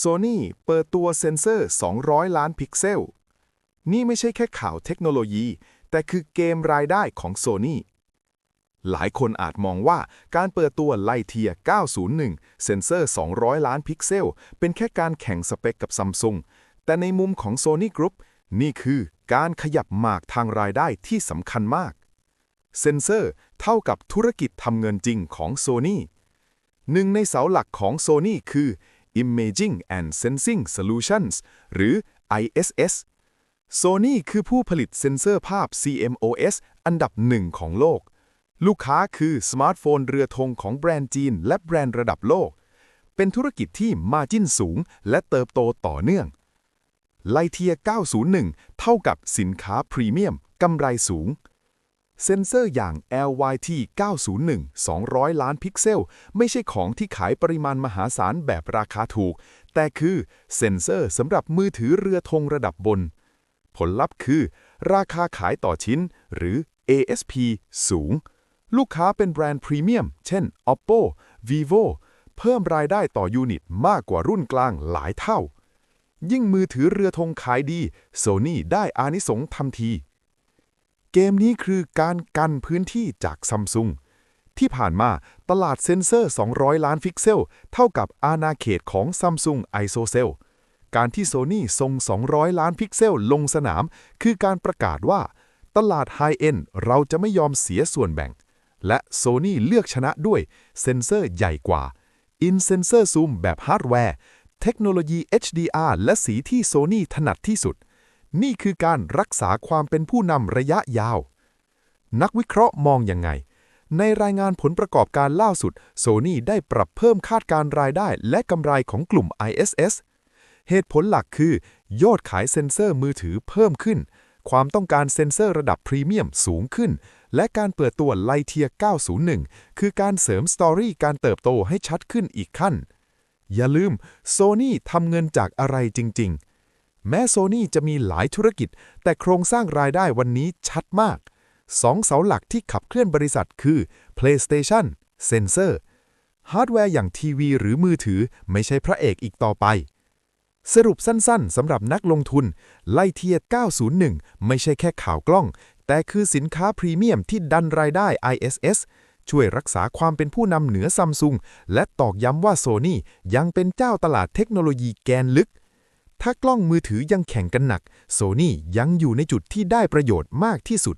Sony เปิดตัวเซ็นเซอร์ 200 ล้านพิกเซล นี่ไม่ใช่แค่ข่าวเทคโนโลยี แต่คือเกมรายได้ของ Sony หลายคนอาจมองว่าการเปิดตัวไลเทีย 901 เซ็นเซอร์ 200 ล้านพิกเซล เป็นแค่การแข่งสเปคกับซัมซุงแต่ในมุมของ Sony Group นี่คือการขยับหมากทางรายได้ที่สำคัญมาก เซ็นเซอร์เท่ากับธุรกิจทำเงินจริงของ Sony หนึ่งในเสาหลักของ Sony คือ Imaging and Sensing Solutions หรือ ISS Sony คือผู้ผลิตเซ็นเซอร์ภาพ CMOS อันดับหนึ่งของโลก ลูกค้าคือสมาร์ทโฟนเรือธงของแบรนด์จีน และแบรนด์ระดับโลก เป็นธุรกิจที่มาจิ้นสูง และเติบโตต่อเนื่องไลเทีย 901 เท่ากับสินค้าพรีเมียมกำไรสูง เซ็นเซอร์อย่าง LYT 901 200 ล้านพิกเซล ไม่ใช่ของที่ขายปริมาณมหาศาลแบบราคาถูก แต่คือเซ็นเซอร์สำหรับมือถือเรือธงระดับบน ผลลัพธ์คือ ราคาขายต่อชิ้น หรือ ASP สูง ลูกค้าเป็นแบรนด์พรีเมียม เช่น Oppo Vivo เพิ่มรายได้ต่อยูนิตมากกว่ารุ่นกลางหลายเท่า ยิ่งมือถือเรือธงขายดี Sony ได้อานิสงทันที เกมนี้คือการกันพื้นที่จากซัมซุงที่ผ่านมาตลาดเซ็นเซอร์ 200 ล้านพิกเซล เท่ากับอาณาเขตของซัมซุง ISOCELL การที่โซนี่ส่ง 200 ล้านพิกเซลลงสนาม คือการประกาศว่า ตลาดไฮเอ็นเราจะไม่ยอมเสียส่วนแบ่ง และโซนี่เลือกชนะด้วยเซ็นเซอร์ใหญ่กว่า In Sensor Zoom แบบฮาร์ดแวร์ เทคโนโลยี HDR และสีที่โซนี่ถนัดที่สุด นี่คือการรักษาความเป็นผู้นำระยะยาว นักวิเคราะห์มองยังไง ในรายงานผลประกอบการล่าสุด Sony ได้ปรับเพิ่มคาดการรายได้และกำไรของกลุ่ม ISS เหตุผลหลักคือ ยอดขายเซ็นเซอร์มือถือเพิ่มขึ้น ความต้องการเซ็นเซอร์ระดับพรีเมียมสูงขึ้น และการเปิดตัวไลเทีย 901 คือการเสริมสตอรี่การเติบโตให้ชัดขึ้นอีกขั้น อย่าลืม Sony ทำเงินจากอะไรจริง ๆ แม้โซนี่จะมีหลายธุรกิจ แต่โครงสร้างรายได้วันนี้ชัดมากสองเสาหลักที่ขับเคลื่อนบริษัทคือ PlayStation Sensor ฮาร์ดแวร์อย่างทีวีหรือมือถือไม่ใช่พระเอกอีกต่อไป สรุปสั้นๆสำหรับนักลงทุน ไลเทีย901 ไม่ใช่แค่ข่าวกล้อง แต่คือสินค้าพรีเมียมที่ดันรายได้ ISS ช่วยรักษาความเป็นผู้นำเหนือซัมซุงและตอกย้ำว่าโซนี่ยังเป็นเจ้าตลาดเทคโนโลยีแกนลึก ถ้ากล้องมือถือยังแข่งกันหนัก โซนี่ยังอยู่ในจุดที่ได้ประโยชน์มากที่สุด